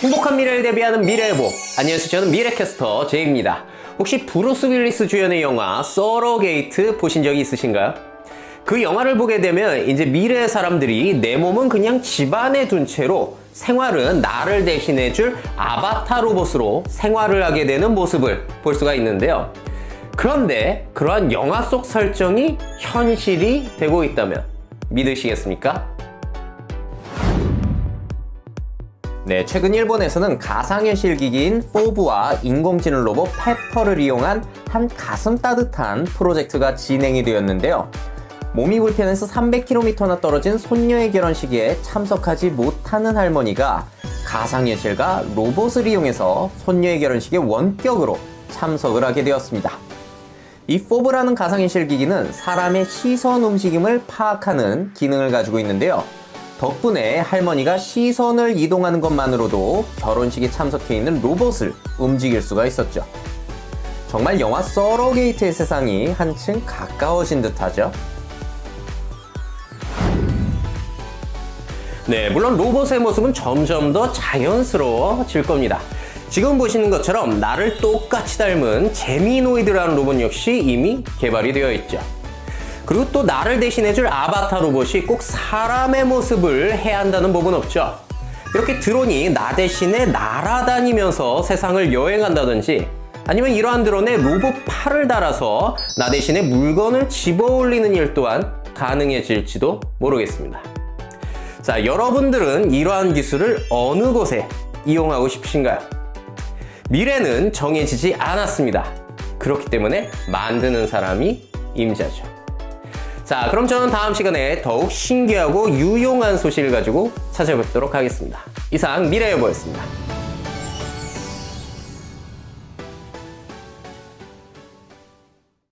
행복한 미래를 대비하는 미래예보. 안녕하세요. 저는 미래캐스터 제이입니다. 혹시 브루스 윌리스 주연의 영화 서러게이트 보신 적이 있으신가요? 그 영화를 보게 되면 이제 미래의 사람들이 내 몸은 그냥 집안에 둔 채로 생활은 나를 대신해줄 아바타 로봇으로 생활을 하게 되는 모습을 볼 수가 있는데요. 그런데 그러한 영화 속 설정이 현실이 되고 있다면 믿으시겠습니까? 네, 최근 일본에서는 가상현실 기기인 포브와 인공지능 로봇 페퍼를 이용한 한 가슴 따뜻한 프로젝트가 진행이 되었는데요. 몸이 불편해서 300km나 떨어진 손녀의 결혼식에 참석하지 못하는 할머니가 가상현실과 로봇을 이용해서 손녀의 결혼식에 원격으로 참석을 하게 되었습니다. 이 포브라는 가상현실 기기는 사람의 시선 움직임을 파악하는 기능을 가지고 있는데요. 덕분에 할머니가 시선을 이동하는 것만으로도 결혼식에 참석해 있는 로봇을 움직일 수가 있었죠. 정말 영화 서러게이트의 세상이 한층 가까워진 듯하죠. 네, 물론 로봇의 모습은 점점 더 자연스러워질 겁니다. 지금 보시는 것처럼 나를 똑같이 닮은 제미노이드라는 로봇 역시 이미 개발이 되어 있죠. 그리고 또 나를 대신해줄 아바타 로봇이 꼭 사람의 모습을 해야 한다는 법은 없죠. 이렇게 드론이 나 대신에 날아다니면서 세상을 여행한다든지 아니면 이러한 드론에 로봇 팔을 달아서 나 대신에 물건을 집어 올리는 일 또한 가능해질지도 모르겠습니다. 자, 여러분들은 이러한 기술을 어느 곳에 이용하고 싶으신가요? 미래는 정해지지 않았습니다. 그렇기 때문에 만드는 사람이 임자죠. 자, 그럼 저는 다음 시간에 더욱 신기하고 유용한 소식을 가지고 찾아뵙도록 하겠습니다. 이상 미래여보였습니다.